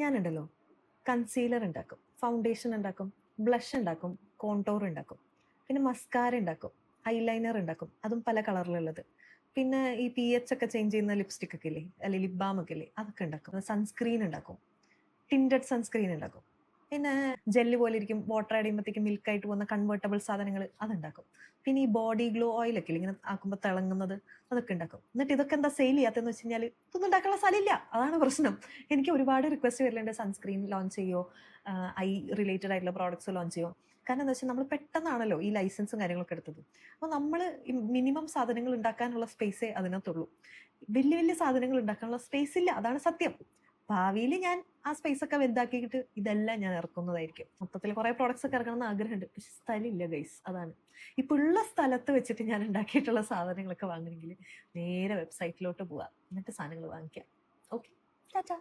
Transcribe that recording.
ഞാനുണ്ടല്ലോ. കൺസീലർ ഉണ്ടാക്കും ഫൗണ്ടേഷൻ ഉണ്ടാക്കും ബ്ലഷ് ഉണ്ടാക്കും കോണ്ടോർ ഉണ്ടാക്കും പിന്നെ മസ്കാര ഉണ്ടാക്കും ഐലൈനർ ഉണ്ടാക്കും അതും പല കളറിലുള്ളത് പിന്നെ ഈ പി എച്ച് ഒക്കെ ചേഞ്ച് ചെയ്യുന്ന ലിപ്സ്റ്റിക് ഒക്കെ ഇല്ലേ? അല്ലെങ്കിൽ ലിപ് ബാം ഒക്കെ ഇല്ലേ? അതൊക്കെ ഉണ്ടാക്കും. സൺസ്ക്രീൻ ഉണ്ടാക്കും. ടിൻഡഡ് സൺസ്ക്രീൻ ഉണ്ടാക്കും. പിന്നെ ജെല്ല് പോലെ ഇരിക്കും വാട്ടർ മിൽക്ക് മിൽക്കായിട്ട് പോകുന്ന കൺവേർട്ടബിൾ സാധനങ്ങൾ അതുണ്ടാക്കും. പിന്നെ ഈ ബോഡി ഗ്ലോ ഓയിലൊക്കെ ഇങ്ങനെ ആക്കുമ്പോൾ തിളങ്ങുന്നത് അതൊക്കെ ഉണ്ടാക്കും. എന്നിട്ട് ഇതൊക്കെ എന്താ സെയിൽ ചെയ്യാത്തതെന്ന് വെച്ച് കഴിഞ്ഞാൽ ഇതൊന്നും ഉണ്ടാക്കാനുള്ള സ്ഥലമില്ല. അതാണ് പ്രശ്നം. എനിക്ക് ഒരുപാട് റിക്വസ്റ്റ് വരലുണ്ട് സൺസ്ക്രീൻ ലോഞ്ച് ചെയ്യോ ഐ റിലേറ്റഡ് ആയിട്ടുള്ള പ്രോഡക്റ്റ്സ് ലോഞ്ച് ചെയ്യോ. കാരണം എന്താ വെച്ചാൽ നമ്മൾ പെട്ടെന്നാണല്ലോ ഈ ലൈസൻസും കാര്യങ്ങളൊക്കെ എടുത്തത്. അപ്പോൾ നമ്മൾ മിനിമം സാധനങ്ങൾ ഉണ്ടാക്കാനുള്ള സ്പേസേ അതിനകത്തുള്ളൂ. വലിയ വലിയ സാധനങ്ങൾ ഉണ്ടാക്കാനുള്ള സ്പേസ് ഇല്ല. അതാണ് സത്യം. ഭാവിയിൽ ഞാൻ ആ സ്പേസ് ഒക്കെ വലുതാക്കിയിട്ട് ഇതെല്ലാം ഞാൻ ഇറക്കുന്നതായിരിക്കും. മൊത്തത്തിൽ കുറെ പ്രോഡക്ട്സ് ഒക്കെ ഇറക്കണം എന്ന് ആഗ്രഹമുണ്ട്. പക്ഷെ സ്ഥലമില്ല ഗൈസ് അതാണ്. ഇപ്പൊ ഉള്ള സ്ഥലത്ത് വെച്ചിട്ട് ഞാൻ ഉണ്ടാക്കിയിട്ടുള്ള സാധനങ്ങളൊക്കെ വാങ്ങണമെങ്കിൽ നേരെ വെബ്സൈറ്റിലോട്ട് പോവാം. എന്നിട്ട് സാധനങ്ങൾ വാങ്ങിക്കാം. ഓക്കെ ടാറ്റാ